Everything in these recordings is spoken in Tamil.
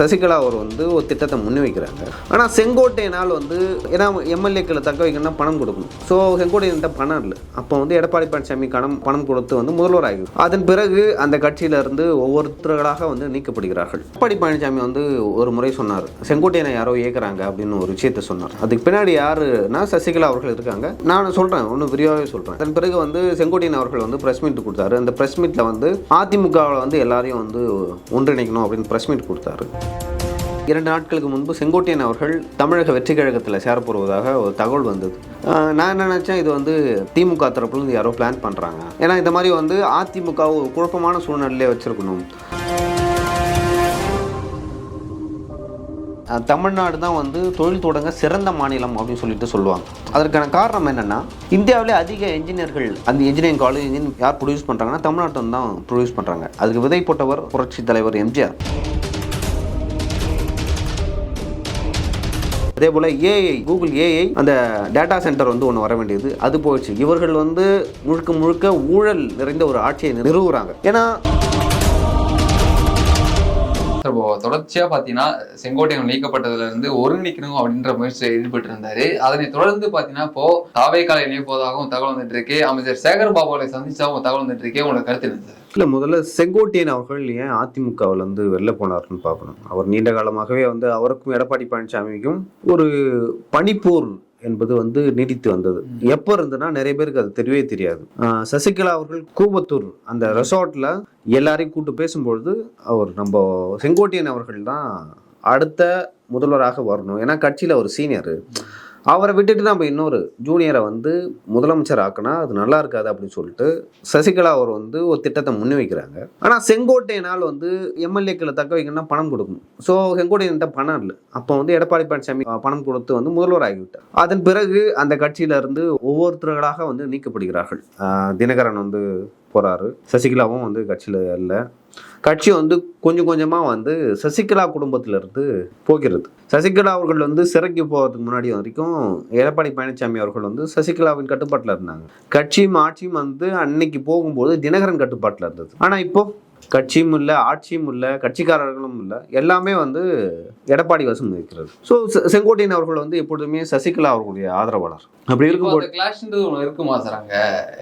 சசிகலா அவர் வந்து ஒரு திட்டத்தை முன்வைக்கிறாங்க. ஆனால் செங்கோட்டையினால் வந்து ஏன்னா எம்எல்ஏக்களை தக்க வைக்கணும்னா பணம் கொடுக்கணும். ஸோ செங்கோட்டையன்ட்ட பணம் இல்லை. அப்போ வந்து எடப்பாடி பழனிசாமி கணம் பணம் கொடுத்து வந்து முதல்வர் ஆகி அதன் பிறகு அந்த கட்சியில இருந்து ஒவ்வொருத்தர்களாக வந்து நீக்கப்படுகிறார்கள். எடப்பாடி பழனிசாமி வந்து ஒரு முறை சொன்னார் செங்கோட்டையனை யாரோ ஏற்கிறாங்க அப்படின்னு ஒரு விஷயத்தை சொன்னார். அதுக்கு பின்னாடி யாருன்னா சசிகலா அவர்கள் இருக்காங்க. நான் சொல்கிறேன் ஒன்றும் விரிவாகவே சொல்கிறேன் அதன் பிறகு வந்து செங்கோட்டையன் அவர்கள் வந்து ப்ரெஸ் மீட் கொடுத்தாரு. அந்த ப்ரெஸ் மீட்டில் வந்து அதிமுகவில் வந்து எல்லாரையும் வந்து ஒன்றிணைக்கணும் அப்படின்னு ப்ரெஸ் மீட் கொடுத்தாரு. இரண்டு நாட்களுக்கு முன்பு செங்கோட்டையன் அவர்கள் தமிழக வெற்றி கழகத்தில் சேரப்போவதாக ஒரு தகவல் வந்தது. நான் என்ன நினச்சேன் இது வந்து திமுக தரப்புலேருந்து யாரோ பிளான் பண்ணுறாங்க ஏன்னா இந்த மாதிரி வந்து அதிமுக ஒரு குழப்பமான சூழ்நிலையிலே வச்சுருக்கணும். தமிழ்நாடு தான் வந்து தொழில் தொடங்க சிறந்த மாநிலம் அப்படின்னு சொல்லிட்டு சொல்லுவாங்க. அதற்கான காரணம் என்னென்னா இந்தியாவிலே அதிக என்ஜினியர்கள் அந்த இன்ஜினியரிங் காலேஜ் இன்ஜின் யார் ப்ரொடியூஸ் பண்ணுறாங்கன்னா தமிழ்நாட்டில் தான் ப்ரொடியூஸ் பண்ணுறாங்க அதுக்கு விதை போட்டவர் புரட்சி தலைவர் எம்ஜிஆர். அதே போல் ஏஐ கூகுள் ஏஐ அந்த டேட்டா சென்டர் வந்து ஒன்று வர வேண்டியது. அது போயிடுச்சு. இவர்கள் வந்து முழுக்க முழுக்க ஊழல் நிறைந்த ஒரு ஆட்சியை நிறுவுறாங்க. ஏன்னா இப்போ தொடர்ச்சியா பாத்தீங்கன்னா செங்கோட்டையன் நீக்கப்பட்டதுல இருந்து ஒருங்கிணைக்கணும் அப்படின்ற முயற்சியில் ஈடுபட்டு இருந்தாரு அதனை தொடர்ந்து பாத்தீங்கன்னா இப்போ தாவேக்கால இணைய போதாகவும் தகவல் வந்துட்டு இருக்கு. அமைச்சர் சேகர் பாபாவை சந்திச்சாவும் தகவல் வந்துட்டு இருக்கே. உங்களோட கருத்து இருந்தது இல்லை முதல்ல செங்கோட்டையன் அவர்கள் ஏன் அதிமுகவில் வந்து வெளில போனார்னு பார்க்கணும் அவர் நீண்ட காலமாகவே வந்து அவருக்கும் எடப்பாடி பழனிசாமிக்கும் ஒரு பனிப்போர் என்பது வந்து நீடித்து வந்தது. எப்போ இருந்ததுன்னா நிறைய பேருக்கு அது தெரியவே தெரியாது. சசிகலா அவர்கள் கூவத்தூர் அந்த ரெசார்ட்ல எல்லாரையும் கூட்டு பேசும்பொழுது அவர் நம்ம செங்கோட்டையன் அவர்கள் தான் அடுத்த முதல்வராக வரணும். ஏன்னா கட்சியில் ஒரு சீனியர். அவரை விட்டுட்டு நம்ம இன்னொரு ஜூனியரை வந்து முதலமைச்சர் ஆக்கினா அது நல்லா இருக்காது அப்படின்னு சொல்லிட்டு சசிகலா அவர் வந்து ஒரு திட்டத்தை முன்வைக்கிறாங்க ஆனால் செங்கோட்டையினால் வந்து எம்எல்ஏக்களை தக்க வைக்கணும்னா பணம் கொடுக்கணும். ஸோ செங்கோட்டையன்ட்ட பணம் இல்லை. அப்போ வந்து எடப்பாடி பழனிசாமி பணம் கொடுத்து வந்து முதல்வர் ஆகிவிட்டார். அதன் பிறகு அந்த கட்சியில இருந்து ஒவ்வொருத்தர்களாக வந்து நீக்கப்படுகிறார்கள். தினகரன் வந்து போகிறாரு சசிகலாவும் வந்து கட்சியில் இல்லை. கட்சி வந்து கொஞ்சம் கொஞ்சமாக வந்து சசிகலா குடும்பத்திலிருந்து போகிறது. சசிகலா அவர்கள் வந்து சிறைக்கு போகிறதுக்கு முன்னாடி வரைக்கும் எடப்பாடி பழனிசாமி அவர்கள் வந்து சசிகலாவின் கட்டுப்பாட்டில் இருந்தாங்க. கட்சியும் ஆட்சியும் வந்து அன்னைக்கு போகும்போது தினகரன் கட்டுப்பாட்டில் இருந்தது. ஆனால் இப்போ கட்சியும் இல்லை ஆட்சியும் இல்லை கட்சிக்காரர்களும் இல்லை எல்லாமே வந்து எடப்பாடி வசம் இருக்கிறது. ஸோ செங்கோட்டையன் அவர்கள் வந்து எப்பொழுதுமே சசிகலா அவர்களுடைய ஆதரவாளர். அப்படி அந்த கிளாஷ்ன்றது ஒன்று இருக்குமா சார் அங்க?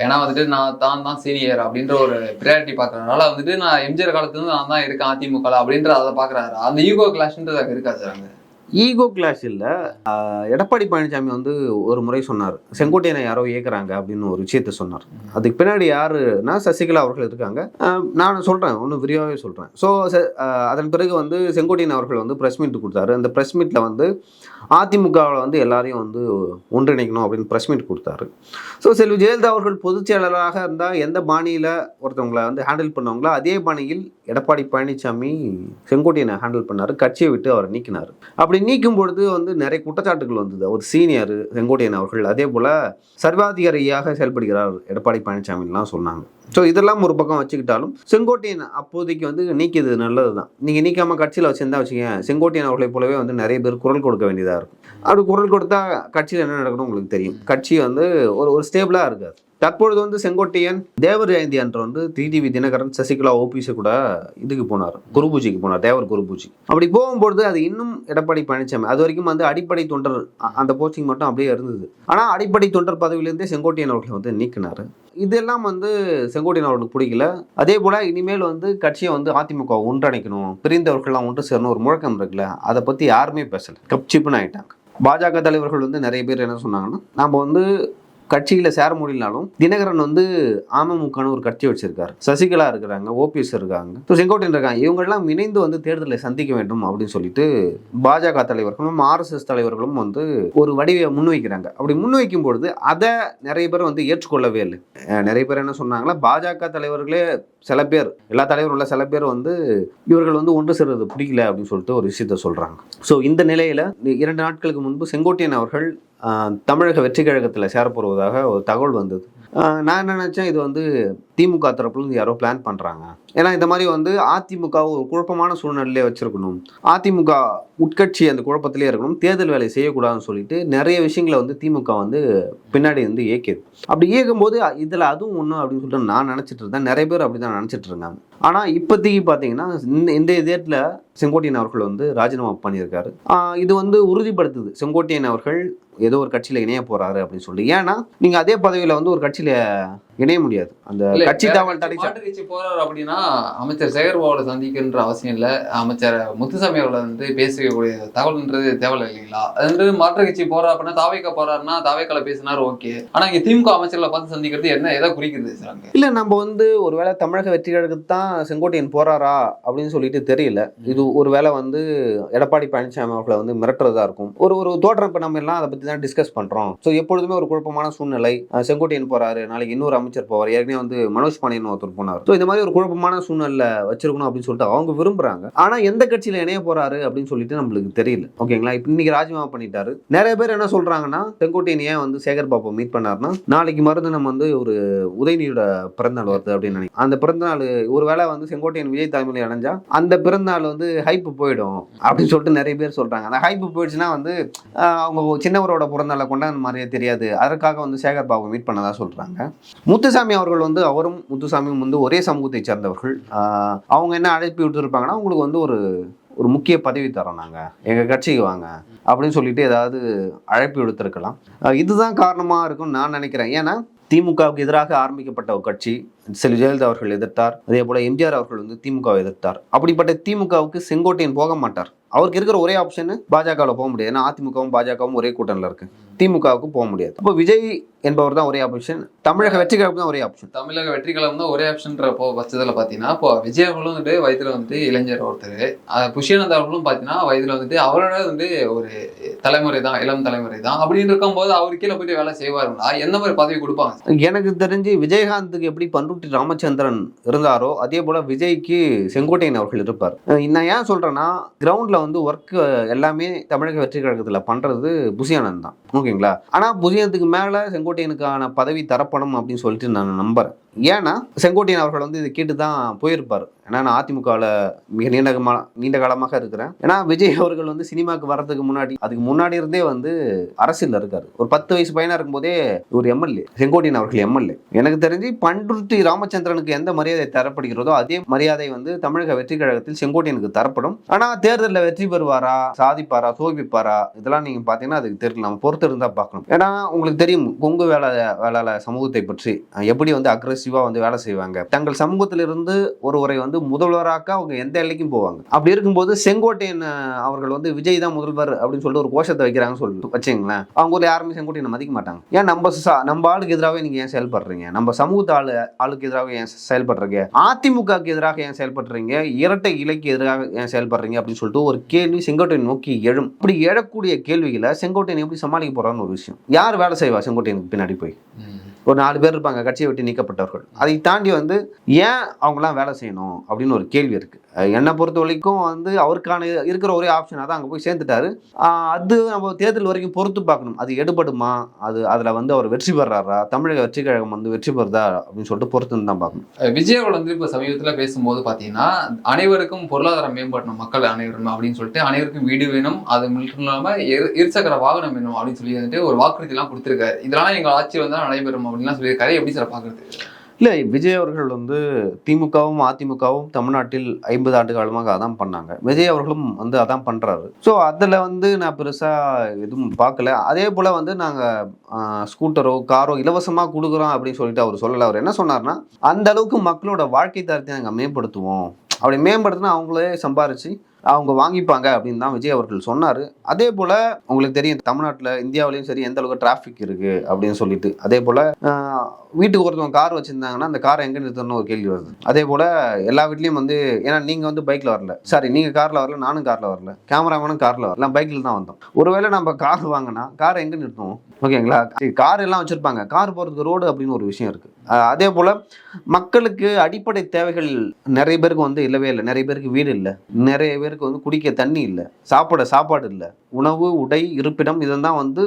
ஏன்னா வந்துட்டு நான் தான் தான் சீனியர் அப்படின்ற ஒரு ப்ரியாரிட்டி பாக்குறதுனால வந்துட்டு நான் எம்ஜிஆர் காலத்துல இருந்து நான் தான் இருக்கேன் அதிமுக அப்படின்ற அதை பாக்குறாரு அந்த ஈகோ கிளாஷ்ன்றது அங்க இருக்கா சார் அங்க? ஈகோ கிளாஷ் இல்லை. எடப்பாடி பழனிசாமி வந்து ஒரு முறை சொன்னார். செங்கோட்டையனை யாரோ ஏற்கிறாங்க அப்படின்னு ஒரு விஷயத்த சொன்னார். அதுக்கு பின்னாடி யாருன்னா சசிகலா அவர்கள் இருக்காங்க. நான் சொல்கிறேன் ஒன்றும் விரிவாகவே சொல்கிறேன் ஸோ அதன் பிறகு வந்து செங்கோட்டையன் அவர்கள் வந்து ப்ரெஸ் மீட் கொடுத்தாரு. அந்த ப்ரெஸ் மீட்டில் வந்து அதிமுகவில் வந்து எல்லாரையும் வந்து ஒன்றிணைக்கணும் அப்படின்னு ப்ரெஸ் மீட் கொடுத்தாரு. ஸோ செல்வி ஜெயலலிதா அவர்கள் பொதுச் செயலாளராக இருந்தால் எந்த பாணியில் ஒருத்தவங்களை வந்து ஹேண்டில் பண்ணவங்களோ அதே பாணியில் எடப்பாடி பழனிசாமி செங்கோட்டையனை ஹேண்டில் பண்ணார். கட்சியை விட்டு அவரை நீக்கினார். அப்படி நீக்கும் பொழுது வந்து நிறைய குற்றச்சாட்டுகள் வந்தது. ஒரு சீனியர் செங்கோட்டையன் அவர்கள் அதே போல் சர்வாதிகாரியாக செயல்படுகிறார் எடப்பாடி பழனிசாமிலாம் சொன்னாங்க. ஸோ இதெல்லாம் ஒரு பக்கம் வச்சுக்கிட்டாலும் செங்கோட்டையன் அப்போதைக்கு வந்து நீக்கியது நல்லது தான் நீங்கள் நீக்காமல் கட்சியில் வச்சிருந்தா வச்சுக்கங்க செங்கோட்டையன் அவர்களை போலவே வந்து நிறைய பேர் குரல் கொடுக்க வேண்டியதாக இருக்கும். அப்படி குரல் கொடுத்தா கட்சியில் என்ன நடக்கணும் உங்களுக்கு தெரியும். கட்சி வந்து ஒரு ஒரு ஸ்டேபிளாக இருக்காது. தற்பொழுது வந்து செங்கோட்டையன் தேவர் ஜெயந்தி அன்று வந்து டிடிவி தினகரன் சசிகலா ஓபிஎஸ் கூட இதுக்கு போனார். குருபூஜைக்கு போனார் தேவர் குருபூஜை. அப்படி போகும்பொழுது அது இன்னும் எடப்பாடி பழனிசாமி அது வரைக்கும் வந்து அடிப்படை தொண்டர் அந்த போஸ்டிங் மட்டும் அப்படியே இருந்தது. ஆனால் அடிப்படை தொண்டர் பதவியிலேருந்தே செங்கோட்டையன் அவர்களை வந்து நீக்கினார். இதெல்லாம் வந்து செங்கோட்டையன் அவர்களுக்கு பிடிக்கல. அதே போல் இனிமேல் வந்து கட்சியை வந்து அதிமுக ஒன்றிணைக்கணும் பிரிந்தவர்கள்லாம் ஒன்று சேரணும் ஒரு முழக்கம் இருக்குல்ல அதை பற்றி யாருமே பேசலை. கப்சிப்புன்னு ஆயிட்டாங்க. பாஜக தலைவர்கள் வந்து நிறைய பேர் என்ன சொன்னாங்கன்னா நாம் வந்து கட்சியில் சேர முடியலனாலும் தினகரன் வந்து அமமுகன்னு ஒரு கட்சி வச்சிருக்காரு. சசிகலா இருக்கிறாங்க ஓபிஎஸ் இருக்காங்க. செங்கோட்டையன் இருக்காங்க. இவங்கெல்லாம் இணைந்து வந்து தேர்தலை சந்திக்க வேண்டும் அப்படின்னு சொல்லிட்டு பாஜக தலைவர்களும் ஆர்எஸ்எஸ் தலைவர்களும் வந்து ஒரு வடிவை முன்வைக்கிறாங்க. அப்படி முன்வைக்கும் பொழுது அதை நிறைய பேர் வந்து ஏற்றுக்கொள்ளவே இல்லை. நிறைய பேர் என்ன சொன்னாங்களா பாஜக தலைவர்களே சில பேர் எல்லா தலைவரும் உள்ள சில பேர் வந்து இவர்கள் வந்து ஒன்று சேர்றது பிடிக்கல அப்படின்னு சொல்லிட்டு ஒரு விஷயத்த சொல்றாங்க. ஸோ இந்த நிலையில இரண்டு நாட்களுக்கு முன்பு செங்கோட்டையன் அவர்கள் தமிழக வெற்றி கழகத்தில் சேரப்போவதாக ஒரு தகவல் வந்தது. நான் என்ன நினச்சேன் இது வந்து திமுக தரப்புலேருந்து யாரோ பிளான் பண்ணுறாங்க ஏன்னா இந்த மாதிரி வந்து அதிமுக ஒரு குழப்பமான சூழ்நிலையிலே வச்சுருக்கணும். அதிமுக உட்கட்சி அந்த குழப்பத்திலே இருக்கணும் தேர்தல் வேலை செய்யக்கூடாதுன்னு சொல்லிட்டு நிறைய விஷயங்களை வந்து திமுக வந்து பின்னாடி வந்து இயக்கியது. அப்படி இயக்கும்போது இதில் அதுவும் ஒன்று அப்படின்னு சொல்லிட்டு நான் நினச்சிட்டு இருந்தேன். நிறைய பேர் அப்படி தான் நினச்சிட்டு இருக்காங்க ஆனால் இப்போதைக்கு பார்த்தீங்கன்னா இந்த இந்த டேட்டில் செங்கோட்டையன் அவர்கள் வந்து ராஜினாமா பண்ணியிருக்காரு. இது வந்து உறுதிப்படுத்துது. செங்கோட்டையன் அவர்கள் ஏதோ ஒரு கட்சியில் இணைய போறாரு அப்படின்னு சொல்லி ஏன்னா நீங்க அதே பதவியில வந்து ஒரு கட்சியில இணைய முடியாது. அந்த கட்சி தாவல் தடை கட்சி போறாரு அப்படின்னா அமைச்சர் சேகர்பாபுல சந்திக்கின்ற அவசியம் இல்ல. அமைச்சர் முத்துசாமி அவர்களை வந்து பேசக்கூடிய தகவல்ன்றது தேவையில்லை இல்லைங்களா அது வந்து மாற்று கட்சி போறா அப்படின்னா தாவைக்கா போறாருன்னா தாவைக்கால பேசினாரு ஓகே. ஆனா இங்க திமுக அமைச்சர்களை பார்த்து சந்திக்கிறது என்ன எதை குறிக்குது சார் இல்ல நம்ம வந்து ஒருவேளை தமிழக வெற்றி கழகத்துக்கு தான் செங்கோட்டையன் போறாரா அப்படின்னு சொல்லிட்டு தெரியல. இது ஒருவேளை வந்து எடப்பாடி பழனிசாமி அவர்களை வந்து மிரட்டுறதா இருக்கும். ஒரு ஒரு தோற்றம் இப்ப நம்ம எல்லாம் அதை பத்தி தான் டிஸ்கஸ் பண்றோம். ஸோ எப்பொழுதுமே ஒரு குழப்பமான சூழ்நிலை. செங்கோட்டையன் போறாரு நாளைக்கு இன்னொரு அமைச்சர் போவார். ஏற்கனவே வந்து மனோஜ் பாண்டியன் ஒருத்தர் போனார். ஸோ இந்த மாதிரி ஒரு குழப்பமான சூழ்நிலை வச்சிருக்கணும் அப்படின்னு சொல்லிட்டு அவங்க விரும்புறாங்க. ஆனா எந்த கட்சியில இணைய போறாரு அப்படின்னு சொல்லிட்டு நம்மளுக்கு தெரியல. ஓகேங்களா? இப்போ இன்னைக்கு ராஜினாமா பண்ணிட்டாரு. நிறைய பேர் என்ன சொல்றாங்கன்னா செங்கோட்டையன் ஏன் வந்து சேகர் பாபா மீட் பண்ணாருன்னா நாளைக்கு மருந்து நம்ம வந்து ஒரு உதயநியோட பிறந்தநாள் வருது அப்படின்னு நினைக்கிறேன். அந்த பிறந்தநாள் ஒருவேளை வந்து செங்கோட்டையன் விஜய் தலைமையில் இணைஞ்சா அந்த பிறந்தநாள் வந்து ஹைப் போயிடும் அப்படின்னு சொல்லிட்டு நிறைய பேர் சொல்றாங்க. அந்த ஹைப் போயிடுச்சுன்னா வந்து அவங்க சின்னவரோட பிறந்தநாளை கொண்டாட மாதிரியே தெரியாது. அதற்காக வந்து சேகர் பாபா மீட் பண்ணதா சொல்றாங்க. முத்துசாமி அவர்கள் வந்து அவரும் முத்துசாமியும் வந்து ஒரே சமூகத்தை சேர்ந்தவர்கள். அவங்க என்ன அழைப்பு விட்டுருப்பாங்கன்னா உங்களுக்கு வந்து ஒரு ஒரு முக்கிய பதவி தரோம் நாங்கள் எங்கள் கட்சிக்கு வாங்க. அப்படின்னு சொல்லிட்டு ஏதாவது அழைப்பு எடுத்திருக்கலாம் இதுதான் காரணமாக இருக்கும்னு நான் நினைக்கிறேன். ஏன்னா திமுகவுக்கு எதிராக ஆரம்பிக்கப்பட்ட ஒரு கட்சி. செல்வி ஜெயலலிதா அவர்கள் எதிர்த்தார். அதே போல எம்ஜிஆர் அவர்கள் வந்து திமுகவை எதிர்த்தார். அப்படிப்பட்ட திமுகவுக்கு செங்கோட்டையன் போக மாட்டார். அவருக்கு இருக்கிற ஒரே ஆப்ஷன் பாஜகவில் போக முடியாது. ஏன்னா அதிமுகவும் பாஜகவும் ஒரே கூட்டணியில் இருக்கு. திமுகவுக்கு போக முடியாது. அப்போ விஜய் என்பவர் தான் ஒரே ஆப்ஷன் தமிழக வெற்றி கழகம் தான் ஒரே ஆப்ஷன் தமிழக வெற்றி கழகம் தான் ஒரே ஆப்ஷன்ற போ பட்சத்தில் பார்த்தீங்கன்னா இப்போ விஜய் அவர்களும் வந்துட்டு வயதுல வந்துட்டு இளைஞர் ஒருத்தர். அஹ் புஷ்யநந்தா அவர்களும் பார்த்தீங்கன்னா வயதுல வந்துட்டு அவரோட வந்து ஒரு தலைமுறை தான் இளம் தலைமுறை தான். அப்படின்னு இருக்கும்போது அவர் கீழே போயிட்டு வேலை செய்வாருங்களா? எந்த மாதிரி பதவி கொடுப்பாங்க? எனக்கு தெரிஞ்சு விஜயகாந்துக்கு எப்படி பண்ருட்டி ராமச்சந்திரன் இருந்தாரோ அதே போல் விஜய்க்கு செங்கோட்டையன் அவர்கள் இருப்பார். நான் ஏன் சொல்கிறேன்னா கிரவுண்டில் வந்து ஒர்க் எல்லாமே தமிழக வெற்றி கழகத்தில் பண்ணுறது புசியானந்த் தான். ஓகேங்களா? ஆனால் புசியானத்துக்கு மேலே செங்கோட்டையனுக்கான பதவி தரப்படும் அப்படின்னு சொல்லிட்டு நான் நம்புகிறேன் ஏன்னா செங்கோட்டையன் அவர்கள் வந்து இதை கேட்டு தான் போயிருப்பார். ஏன்னா நான் அதிமுகவில் மிக நீண்ட நீண்ட காலமாக இருக்கிறேன். ஏன்னா விஜய் அவர்கள் வந்து சினிமாவுக்கு வர்றதுக்கு முன்னாடி அதுக்கு முன்னாடி இருந்தே வந்து அரசியலில் இருக்கார். ஒரு பத்து வயசு பையனாக இருக்கும்போதே ஒரு எம்எல்ஏ செங்கோட்டையன் அவர்கள் எம்எல்ஏ. எனக்கு தெரிஞ்சு பண்ருட்டி ராமச்சந்திரனுக்கு எந்த மரியாதை தரப்படுகிறதோ அதே மரியாதை வந்து தமிழக வெற்றி கழகத்தில் செங்கோட்டையனுக்கு தரப்படும். ஆனால் தேர்தலில் வெற்றி பெறுவாரா சாதிப்பாரா சோபிப்பாரா இதெல்லாம் நீங்கள் பார்த்தீங்கன்னா அதுக்கு தெரியல. நம்ம பொறுத்து இருந்தால் பார்க்கணும். ஏன்னா உங்களுக்கு தெரியும் கொங்கு வேலை வேளாள சமூகத்தை பற்றி எப்படி வந்து அக்ரஸ் சிவா வந்து வேலை செய்வாங்க. தங்கள் சமூகத்திலிருந்து ஒருவரை வந்து முதல்வராக்க அவங்க எந்த எல்லைக்கும் போவாங்க. அப்படி இருக்கும்போது செங்கோட்டையன் அவர்கள் வந்து விஜய் தான் முதல்வர் அப்படின்னு சொல்லிட்டு ஒரு கோஷத்தை வைக்கிறாங்கன்னு சொல்லிட்டு வச்சுங்களேன் அவங்க ஊர்ல யாருமே செங்கோட்டையனை மதிக்க மாட்டாங்க. ஏன் நம்ம நம்ம ஆளுக்கு எதிராகவே நீங்க ஏன் செயல்படுறீங்க? நம்ம சமூகத்து ஆளு ஆளுக்கு எதிராக ஏன் செயல்படுறீங்க? அதிமுகவுக்கு எதிராக ஏன் செயல்படுறீங்க? இரட்டை இலைக்கு எதிராக ஏன் செயல்படுறீங்க? அப்படின்னு சொல்லிட்டு ஒரு கேள்வி செங்கோட்டையன் நோக்கி எழும். இப்படி எழக்கூடிய கேள்விகளை செங்கோட்டையன் எப்படி சமாளிக்க போறான்னு ஒரு விஷயம். யார் வேலை செய்வா செங்கோட்டையனுக்கு பின்னாடி போய்? ஒரு நாலு பேர் இருப்பாங்க கட்சியை விட்டு நீக்கப்பட்டவர்கள். அதை தாண்டி வந்து ஏன் அவங்களாம் வேலை செய்யணும் அப்படின்னு ஒரு கேள்வி இருக்குது என்னை பொறுத்த வரைக்கும் வந்து அவருக்கான இருக்கிற ஒரே ஆப்ஷன் தான் அங்கே போய் சேர்ந்துட்டாரு. அது நம்ம தேர்தல் வரைக்கும் பொறுத்து பார்க்கணும். அது எடுபடுமா? அது அதில் வந்து அவர் வெற்றி பெறாரா? தமிழக வெற்றி கழகம் வந்து வெற்றி பெறுதா? அப்படின்னு சொல்லிட்டு பொறுத்து தான் பார்க்கணும். அஹ் விஜய் வந்து இப்போ சமீபத்தில் பேசும்போது பார்த்தீங்கன்னா அனைவருக்கும் பொருளாதாரம் மேம்படணும் மக்கள் அனைவரும் அப்படின்னு சொல்லிட்டு அனைவருக்கும் வீடு வேணும் அது மட்டும் இல்லாமல் இரு- இருசக்கர வாகனம் வேணும் அப்படின்னு சொல்லி வந்துட்டு ஒரு வாக்குறுதி எல்லாம் கொடுத்திருக்காரு. இதெல்லாம் எங்கள் ஆட்சி வந்தா நடைபெறும் அப்படின்லாம் சொல்லியிருக்காரு. எப்படி சார் பார்க்குறது இல்லை விஜய் அவர்கள் வந்து திமுகவும் அதிமுகவும் தமிழ்நாட்டில் ஐம்பது ஆண்டு காலமாக அதான் பண்ணாங்க. விஜய் அவர்களும் வந்து அதான் பண்ணுறாரு ஸோ அதில் வந்து நான் பெருசாக எதுவும் பார்க்கல. அதே போல் வந்து நாங்கள் ஸ்கூட்டரோ காரோ இலவசமாக கொடுக்குறோம் அப்படின்னு சொல்லிட்டு அவர் சொல்லலை. அவர் என்ன சொன்னார்னா அந்த அளவுக்கு மக்களோட வாழ்க்கை தரத்தை நாங்கள் மேம்படுத்துவோம். அப்படி மேம்படுத்தினா அவங்களே சம்பாரிச்சு அவங்க வாங்கிப்பாங்க அப்படின்னு தான் விஜய் அவர்கள் சொன்னார். அதே போல் உங்களுக்கு தெரியும் தமிழ்நாட்டில் இந்தியாவிலையும் சரி எந்த அளவுக்கு டிராஃபிக் இருக்குது அப்படின்னு சொல்லிட்டு. அதே போல் வீட்டுக்கு ஒருத்தவங்க கார் வச்சுருந்தாங்கன்னா அந்த காரை எங்கே நிறுத்தணும்னு ஒரு கேள்வி வருது. அதே போல் எல்லா வீட்லேயும் வந்து ஏன்னா நீங்கள் வந்து பைக்கில் வரல. சாரி நீங்கள் காரில் வரல நானும் காரில் வரல. கேமராமேனும் காரில் வரல. பைக்கில் தான் வந்தோம். ஒருவேளை நம்ம கார் வாங்கினா காரை எங்கே நிறுத்துவோம்? ஓகேங்களா கார் எல்லாம் வச்சுருப்பாங்க. கார் போகிறதுக்கு ரோடு அப்படின்னு ஒரு விஷயம் இருக்குது அதே போல் மக்களுக்கு அடிப்படை தேவைகள் நிறைய பேருக்கு வந்து இல்லவே இல்லை. நிறைய பேருக்கு வீடு இல்லை. நிறைய பேருக்கு வந்து குடிக்க தண்ணி இல்லை. சாப்பிட சாப்பாடு இல்லை. உணவு உடை இருப்பிடம் இதெல்லாம் வந்து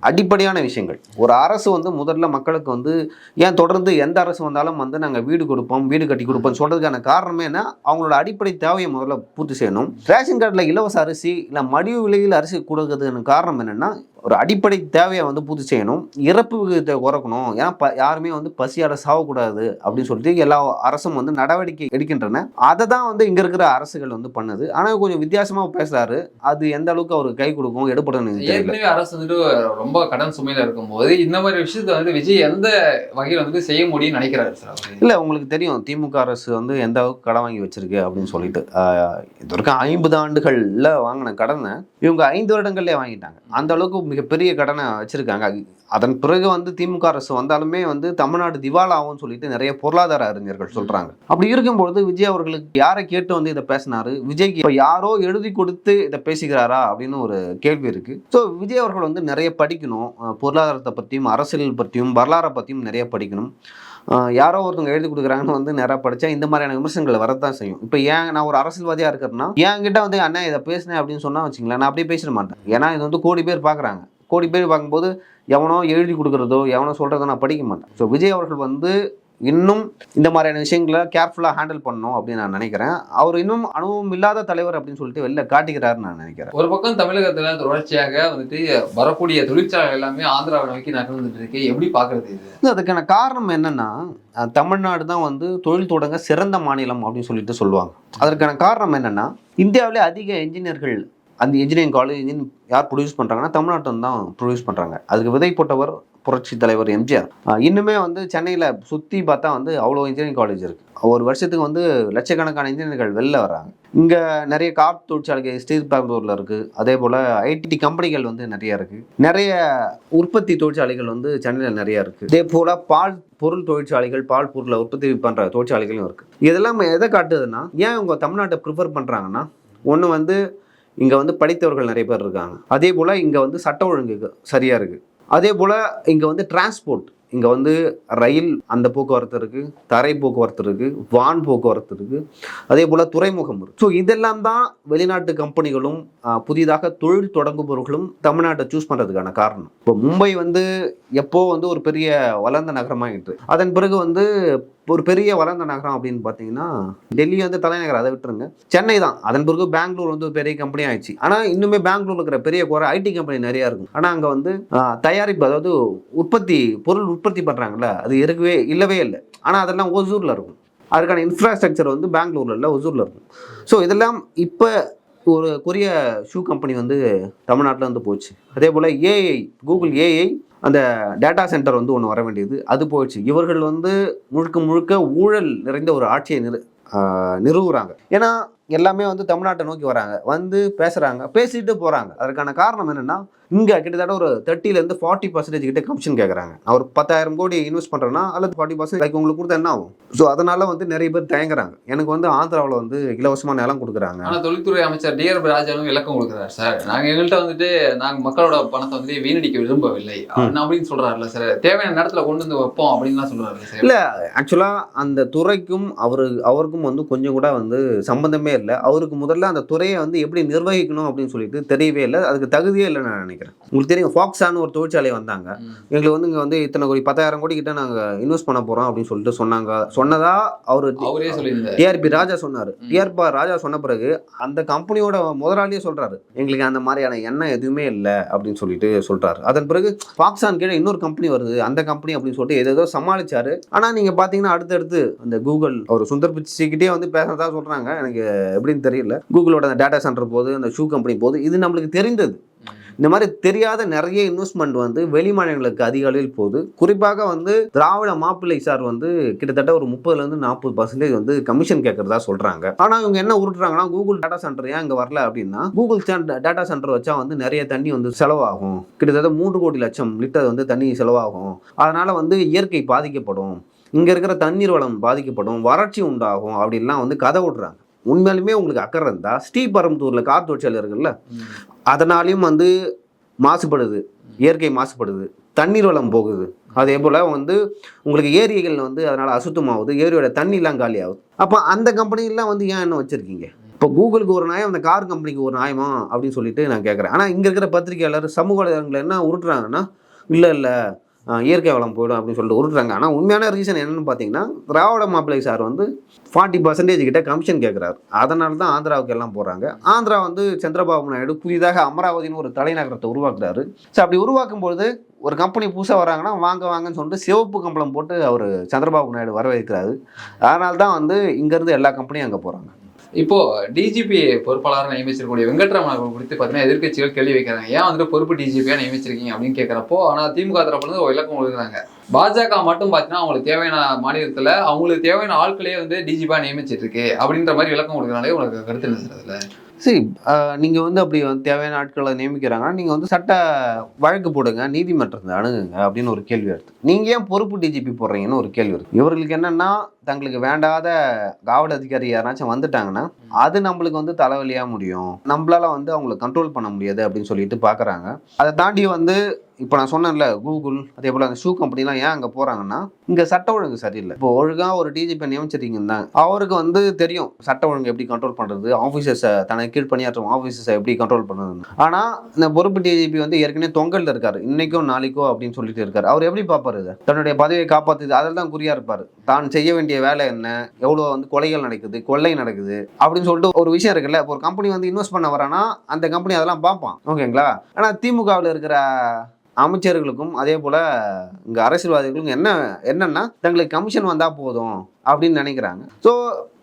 அடிப்படையான விஷயங்கள். ஒரு அரசு வந்து முதல்ல மக்களுக்கு வந்து ஏன் தொடர்ந்து எந்த அரசு வந்தாலும் வந்து நாங்கள் வீடு கொடுப்போம் வீடு கட்டி கொடுப்போம் சொல்கிறதுக்கான காரணமே என்ன? அவங்களோட அடிப்படை தேவையை முதல்ல பூர்த்தி செய்யணும். ரேஷன் கார்டில் இலவச அரிசி இல்லை மடிவு விலையில் அரிசி கொடுக்கறதுக்கான காரணம் என்னென்னா ஒரு அடிப்படை தேவையை வந்து பூர்த்தி செய்யணும். இறப்பு விகிதத்தை குறைக்கணும். ஏன்னா ப யாருமே வந்து பசியாட சாவக்கூடாது அப்படின்னு சொல்லிட்டு எல்லா அரசும் வந்து நடவடிக்கை எடுக்கின்றன. அதை தான் வந்து இங்கே இருக்கிற அரசுகள் வந்து பண்ணுது. ஆனால் கொஞ்சம் வித்தியாசமாக பேசுறாரு. அது எந்த அளவுக்கு அவருக்கு கை கொடுக்கும் தெரியல. ஏற்கனவே அரசு வந்துட்டு ரொம்ப கடன் சுமையில இருக்கும்போது இந்த மாதிரி விஷயத்த வந்து விஜய் எந்த வகையில் வந்து செய்ய முடியும்னு நினைக்கிறாரு சார்? இல்லை உங்களுக்கு தெரியும். திமுக அரசு வந்து எந்த அளவுக்கு கடன் வாங்கி வச்சிருக்கு அப்படின்னு சொல்லிட்டு. இது வரைக்கும் ஐம்பது ஆண்டுகளில் வாங்கின கடனை இவங்க ஐந்து வருடங்கள்லேயே வாங்கிட்டாங்க. அந்த அளவுக்கு மிகப்பெரிய கடனை வச்சுருக்காங்க. அதன் பிறகு வந்து திமுக அரசு வந்தாலுமே வந்து தமிழ்நாடு திவாலாகும்னு சொல்லிட்டு நிறைய பொருளாதார அறிஞர்கள் சொல்கிறாங்க அப்படி இருக்கும்பொழுது விஜய் அவர்களுக்கு யாரை கேட்டு வந்து இதை பேசினாரு? விஜய்க்கு இப்போ யாரோ எழுதி கொடுத்து இதை பேசுகிறாரா? அப்படின்னு ஒரு கேள்வி இருக்குது ஸோ விஜய் அவர்கள் வந்து நிறைய படிக்கணும். பொருளாதாரத்தை பற்றியும் அரசியல் பற்றியும் வரலாறை பற்றியும் நிறைய படிக்கணும். யாரோ ஒருத்தவங்க எழுதி கொடுக்குறாங்கன்னு வந்து நிறையா படித்தா இந்த மாதிரியான விமர்சனங்கள் வரதான் செய்யும். இப்போ ஏன் நான் ஒரு அரசியல்வாதியாக இருக்கிறேன்னா என்கிட்ட வந்து அண்ணா இதை பேசினேன் அப்படின்னு சொன்னால் வச்சுங்களேன் நான் அப்படியே பேசிட மாட்டேன். ஏன்னா இது வந்து கோடி பேர் பார்க்குறாங்க கோடி பேர் பார்க்கும்போது எவனோ எழுதி கொடுக்குறதோ எவனோ சொல்கிறதோ நான் படிக்க மாட்டேன். ஸோ விஜய் அவர்கள் வந்து இன்னும் இந்த மாதிரியான விஷயங்களை கேர்ஃபுல்லாக ஹேண்டில் பண்ணணும் அப்படின்னு நான் நினைக்கிறேன். அவர் இன்னும் அனுபவம் இல்லாத தலைவர் அப்படின்னு சொல்லிட்டு வெளில காட்டிக்கிறாருன்னு நான் நினைக்கிறேன். ஒரு பக்கம் தமிழகத்துல தொடர்ச்சியாக வந்துட்டு வரக்கூடிய தொழிற்சாலை எல்லாமே ஆந்திராவை நோக்கி நகர்ந்துட்டு இருக்கு. எப்படி பாக்குறது இது? அதுக்கான காரணம் என்னன்னா தமிழ்நாடு தான் வந்து தொழில் தொடங்க சிறந்த மாநிலம் அப்படின்னு சொல்லிட்டு சொல்லுவாங்க. அதற்கான காரணம் என்னன்னா இந்தியாவிலே அதிக என்ஜினியர்கள் அந்த இன்ஜினியரிங் காலேஜ் யார் ப்ரொடியூஸ் பண்ணுறாங்கன்னா தமிழ்நாட்டில் தான் ப்ரொடியூஸ் பண்ணுறாங்க அதுக்கு விதை போட்டவர் புரட்சி தலைவர் எம்ஜிஆர். இன்னுமே வந்து சென்னையில் சுற்றி பார்த்தா வந்து அவ்வளோ இன்ஜினியரிங் காலேஜ் இருக்குது ஒரு வருஷத்துக்கு வந்து லட்சக்கணக்கான இன்ஜினியர்கள் வெளில வராங்க இங்கே நிறைய காப் தொழிற்சாலைகள் ஸ்டீல் பெங்களூரில் இருக்குது அதே போல் ஐடி கம்பெனிகள் வந்து நிறைய இருக்குது நிறைய உற்பத்தி தொழிற்சாலைகள் வந்து சென்னையில் நிறைய இருக்குது இதே போல் பால் பொருள் தொழிற்சாலைகள் பால் பொருளை உற்பத்தி பண்ணுற தொழிற்சாலைகளும் இருக்குது இதெல்லாம் எதை காட்டுதுன்னா ஏன் இவங்க தமிழ்நாட்டை ப்ரிஃபர் பண்ணுறாங்கன்னா ஒன்று வந்து இங்கே வந்து படித்தவர்கள் நிறைய பேர் இருக்காங்க. அதே போல் இங்கே வந்து சட்ட ஒழுங்கு சரியாக இருக்குது அதே போல் இங்கே வந்து டிரான்ஸ்போர்ட் இங்கே வந்து ரயில் அந்த போக்குவரத்து இருக்குது தரை போக்குவரத்து இருக்குது வான் போக்குவரத்து இருக்குது அதே போல் துறைமுகம் இருக்குது ஸோ இதெல்லாம் தான் வெளிநாட்டு கம்பெனிகளும் புதிதாக தொழில் தொடங்குபவர்களும் தமிழ்நாட்டை சூஸ் பண்ணுறதுக்கான காரணம். இப்போ மும்பை வந்து எப்போ வந்து ஒரு பெரிய வளர்ந்த நகரமாகிட்டு அதன் பிறகு வந்து ஒரு பெரிய வளர்ந்த நகரம் அப்படின்னு பார்த்தீங்கன்னா டெல்லி வந்து தலைநகர் அதை விட்டுருங்க. சென்னை தான். அதன் பிறகு பெங்களூர் வந்து ஒரு பெரிய கம்பெனி ஆயிடுச்சு. ஆனால் இன்னுமே பெங்களூர் இருக்கிற பெரிய குறை ஐடி கம்பெனி நிறையா இருக்கும். ஆனால் அங்கே வந்து தயாரிப்பு அதாவது உற்பத்தி பொருள் உற்பத்தி பண்ணுறாங்கல்ல அது இருக்கவே இல்லவே இல்லை. ஆனால் அதெல்லாம் ஒசூரில் இருக்கும். அதுக்கான இன்ஃப்ராஸ்ட்ரக்சர் வந்து பெங்களூரில் இல்லை ஒசூரில் இருக்கும். ஸோ இதெல்லாம் இப்போ ஒரு கொரிய ஷூ கம்பெனி வந்து தமிழ்நாட்டில் வந்து போச்சு. அதே போல் ஏஐ கூகுள் ஏஐ அந்த டேட்டா சென்டர் வந்து ஒன்று வர வேண்டியது. அது போயிடுச்சு. இவர்கள் வந்து முழுக்க முழுக்க ஊழல் நிறைந்த ஒரு ஆட்சியை நிறு நிறுவுகிறாங்க நிறுவுறாங்க. ஏன்னா எல்லாமே வந்து தமிழ்நாட்டை நோக்கி வராங்க. வந்து பேசுகிறாங்க பேசிட்டு போகிறாங்க அதற்கான காரணம் என்னென்னா இங்கே கிட்டத்தட்ட ஒரு தேர்ட்டிலேருந்து ஃபார்ட்டி பர்சன்டேஜ் கிட்ட கமிஷன் கேட்குறாங்க ஒரு பத்தாயிரம் கோடி இன்வெஸ்ட் பண்ணுறேன்னா அல்லது ஃபார்ட்டி பர்சன்ட் லைக் உங்களுக்கு கொடுத்தா என்ன ஆகும்? ஸோ அதனால வந்து நிறைய பேர் தயங்குறாங்க. எனக்கு வந்து ஆந்திராவில் வந்து இலவசமாக நிலம் கொடுக்குறாங்க. ஆனா தொழில்துறை அமைச்சர் டிஆர் ராஜாவும் விளக்கம் கொடுக்குறாரு சார் நாங்க எங்கள்கிட்ட வந்துட்டு நாங்க மக்களோட பணத்தை வந்து வீணடிக்க விரும்பவில்லை. அப்படின்னு சொல்றாருல்ல சார் தேவையான நேரத்துல கொண்டு வந்து வைப்போம் அப்படின்னு சொல்றாரு சார் இல்ல ஆக்சுவலாக அந்த துறைக்கும் அவரு அவருக்கும் வந்து கொஞ்சம் கூட வந்து சம்பந்தமே இல்லை. அவருக்கு முதல்ல அந்த துறையை வந்து எப்படி நிர்வகிக்கணும் அப்படின்னு சொல்லிட்டு தெரியவே இல்லை. அதுக்கு தகுதியே இல்லைன்னு நான் நினைக்கிறேன். உங்களுக்கு தெரியும் ஃபாக்ஸான்னு ஒரு தொழிற்சாலை வந்தாங்க. எங்களுக்கு வந்து இங்கே வந்து இத்தனை கோடி பத்தாயிரம் கோடி கிட்ட நாங்கள் இன்வெஸ்ட் பண்ண போகிறோம் அப்படின்னு சொல்லிட்டு சொன்னாங்க. சொன்னதா அவர் அவரே டிஆர்பி ராஜா சொன்னார். டிஆர்பி ராஜா சொன்ன பிறகு அந்த கம்பெனியோட முதலாளியே சொல்றாரு எங்களுக்கு அந்த மாதிரியான எண்ணம் எதுவுமே இல்லை அப்படின்னு சொல்லிட்டு சொல்றாரு. அதன் பிறகு ஃபாக்ஸான் கீழே இன்னொரு கம்பெனி வருது. அந்த கம்பெனி அப்படின்னு சொல்லிட்டு ஏதோ சமாளிச்சாரு. ஆனா நீங்க பாத்தீங்கன்னா அடுத்தடுத்து அந்த கூகுள் ஒரு சுந்தர் பிச்சைக்கிட்டே வந்து பேசுறதா சொல்றாங்க. எனக்கு எப்படின்னு தெரியல. கூகுளோட அந்த டேட்டா சென்டர் போது அந்த ஷூ கம்பெனி போது இது நம்மளுக்கு தெரிந்தது. இந்த மாதிரி தெரியாத நிறைய இன்வெஸ்ட்மெண்ட் வந்து வெளி மாநிலங்களுக்கு அதிக அளவில் போகுது. குறிப்பாக வந்து திராவிட மாப்பிள்ளை சார் வந்து கிட்டத்தட்ட ஒரு முப்பதுல இருந்து நாற்பது பர்சன்டேஜ் வந்து கமிஷன் கேட்கறதா சொல்றாங்க. ஆனா இவங்க என்ன உருட்டுறாங்கன்னா கூகுள் டேட்டா சென்டர் ஏன் இங்க வரல அப்படின்னா கூகுள் டேட்டா சென்டர் வச்சா வந்து நிறைய தண்ணி வந்து செலவாகும். கிட்டத்தட்ட மூன்று கோடி லட்சம் லிட்டர் வந்து தண்ணி செலவாகும். அதனால வந்து இயற்கை பாதிக்கப்படும். இங்கே இருக்கிற தண்ணீர் வளம் பாதிக்கப்படும். வறட்சி உண்டாகும் அப்படின்லாம் வந்து கதை விடுறாங்க. உண்மையாலுமே உங்களுக்கு அக்கறை இருந்தா ஸ்ரீபெரும்புதூர்ல கார் தொழிற்சாலை இருக்குல்ல. அதனாலையும் வந்து மாசுபடுது இயற்கை மாசுபடுது தண்ணீர் வளம் போகுது. அதே போல் வந்து உங்களுக்கு ஏரிகள் வந்து அதனால் அசுத்தமாகுது ஏரியோட தண்ணிலாம் காலி ஆகுது அப்போ அந்த கம்பெனிலாம் வந்து ஏன் என்ன வச்சுருக்கீங்க? இப்போ கூகுளுக்கு ஒரு நியாயம் அந்த கார் கம்பெனிக்கு ஒரு நியாயமா அப்படின்னு சொல்லிட்டு நான் கேட்குறேன் ஆனால் இங்கே இருக்கிற பத்திரிகையாளர் சமூக வலைதளங்களை என்ன உருட்டுறாங்கன்னா இல்லை இல்லை இயற்கை வளம் போயிடும் அப்படின்னு சொல்லிட்டு உருட்டுறாங்க. ஆனால் உண்மையான ரீசன் என்னன்னு பார்த்தீங்கன்னா திராவிட மாப்பிள்ளை சார் வந்து ஃபார்ட்டி பர்சன்டேஜ் கிட்ட கமிஷன் கேட்குறாரு அதனால தான் ஆந்திராவுக்கு எல்லாம் போகிறாங்க ஆந்திரா வந்து சந்திரபாபு நாயுடு புதிதாக அமராவதினு ஒரு தலைநகரத்தை உருவாக்குறாரு. ஸோ அப்படி உருவாக்கும்போது ஒரு கம்பெனி புதுசாக வராங்கன்னா வாங்க வாங்கன்னு சொல்லிட்டு சிவப்பு கம்பளம் போட்டு அவர் சந்திரபாபு நாயுடு வரவேற்கிறாரு. அதனால தான் வந்து இங்கேருந்து எல்லா கம்பெனியும் அங்கே போகிறாங்க இப்போ டிஜிபி பொறுப்பாளராக நியமிச்சிருக்கக்கூடிய வெங்கட்ராமன் அவர்கள் குறித்து பார்த்தீங்கன்னா எதிர்க்கட்சிகள் கேள்வி வைக்கிறாங்க. ஏன் வந்துட்டு பொறுப்பு டிஜிபியாக நியமிச்சிருக்கீங்க அப்படின்னு கேட்குறப்போ ஆனால் திமுக தரப்புல இருந்து ஒரு விளக்கம் கொடுக்குறாங்க. பாஜக மட்டும் பார்த்தீங்கன்னா அவங்களுக்கு தேவையான மாநிலத்தில் அவங்களுக்கு தேவையான ஆட்களே வந்து டிஜிபா நியமிச்சிட்டு இருக்கு அப்படின்ற மாதிரி விளக்கம் கொடுக்கறனாலே உங்களுக்கு கருத்து நினைச்சதுல சரி நீங்கள் வந்து அப்படி வந்து தேவையான ஆட்களை நியமிக்கிறாங்கன்னா நீங்கள் வந்து சட்ட வழக்கு போடுங்க நீதிமன்றத்தை அணுகுங்க அப்படின்னு ஒரு கேள்வி எடுத்து நீங்கள் ஏன் பொறுப்பு டிஜிபி போடுறீங்கன்னு ஒரு கேள்வி இருக்குது இவர்களுக்கு என்னென்னா தங்களுக்கு வேண்டாத காவல் அதிகாரி யாராச்சும் வந்துட்டாங்கன்னா அது நம்மளுக்கு வந்து தலைவலியாக முடியும். நம்மளால் வந்து அவங்கள கண்ட்ரோல் பண்ண முடியாது அப்படின்னு சொல்லிட்டு பார்க்குறாங்க அதை தாண்டி வந்து இப்போ நான் சொன்னேன்ல கூகுள் அதே போல் அந்த ஷூ கம்பெனிலாம் ஏன் அங்கே போகிறாங்கன்னா இங்கே சட்ட ஒழுங்கு சரியில்லை. இப்போ ஒழுங்காக ஒரு டிஜிபி நியமிச்சிருக்கீங்கன்னா அவருக்கு வந்து தெரியும் சட்ட ஒழுங்கு எப்படி கண்ட்ரோல் பண்ணுறது ஆஃபீஸர்ஸை தனக்கு கீழ் பணியாற்றும் ஆஃபீஸர்ஸை எப்படி கண்ட்ரோல் பண்ணுறதுன்னு ஆனால் இந்த பொறுப்பு டிஜிபி வந்து ஏற்கனவே தொங்கலில் இருக்காரு. இன்றைக்கோ நாளைக்கோ அப்படின்னு சொல்லிட்டு இருக்காரு. அவர் எப்படி பார்ப்பார் இதை? தன்னுடைய பதவியை காப்பாற்றுது அதில் தான் குறியா இருப்பார். தான் செய்ய வேண்டிய வேலை என்ன? எவ்வளோ வந்து கொலைகள் நடக்குது கொள்ளை நடக்குது அப்படின்னு சொல்லிட்டு ஒரு விஷயம் இருக்குல்ல. இப்போ ஒரு கம்பெனி வந்து இன்வெஸ்ட் பண்ண வரானா அந்த கம்பெனி அதெல்லாம் பார்ப்பான். ஓகேங்களா ஆனால் திமுகவில் இருக்கிற அமைச்சர்களுக்கும் அதே போல் இங்கே அரசியல்வாதிகளுக்கும் என்ன என்னன்னா தங்களுக்கு கமிஷன் வந்தால் போதும் அப்படின்னு நினைக்கிறாங்க. ஸோ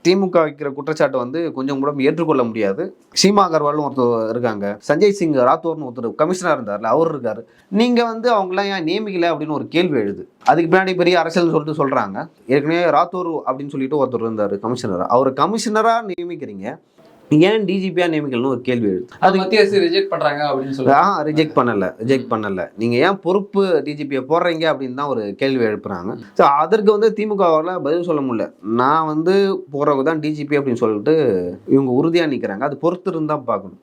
திமுக வைக்கிற குற்றச்சாட்டு வந்து கொஞ்சம் கூட ஏற்றுக்கொள்ள முடியாது. சீமா அகர்வால்னு ஒருத்தர் இருக்காங்க. சஞ்சய் சிங் ராத்தோர்னு ஒருத்தர் கமிஷனர் இருந்தார்ல அவர் இருக்காரு. நீங்க வந்து அவங்களாம் ஏன் நியமிக்கல அப்படின்னு ஒரு கேள்வி எழுது. அதுக்கு பின்னாடி பெரிய அரசியல் சொல்லிட்டு சொல்றாங்க. ஏற்கனவே ராத்தோர் அப்படின்னு சொல்லிட்டு ஒருத்தர் இருந்தார் கமிஷனர் அவர் கமிஷனரா நியமிக்கிறீங்க. ஏன் டிஜிபியா நியமிக்கலன்னு ஒரு கேள்வி எழுது. அது மத்திய அரசு ரிஜெக்ட் பண்றாங்க அப்படின்னு சொல்லி ஆ ரிஜெக்ட் பண்ணல ரிஜெக்ட் பண்ணல. நீங்க ஏன் பொறுப்பு டிஜிபியை போடுறீங்க அப்படின்னு தான் ஒரு கேள்வி எழுப்புறாங்க. ஸோ அதற்கு வந்து திமுகவால் பதில் சொல்ல முடியல. நான் வந்து போறவங்க தான் டிஜிபி அப்படின்னு சொல்லிட்டு இவங்க உறுதியா நிக்கிறாங்க. அது பொறுத்து இருந்தா பார்க்கணும்.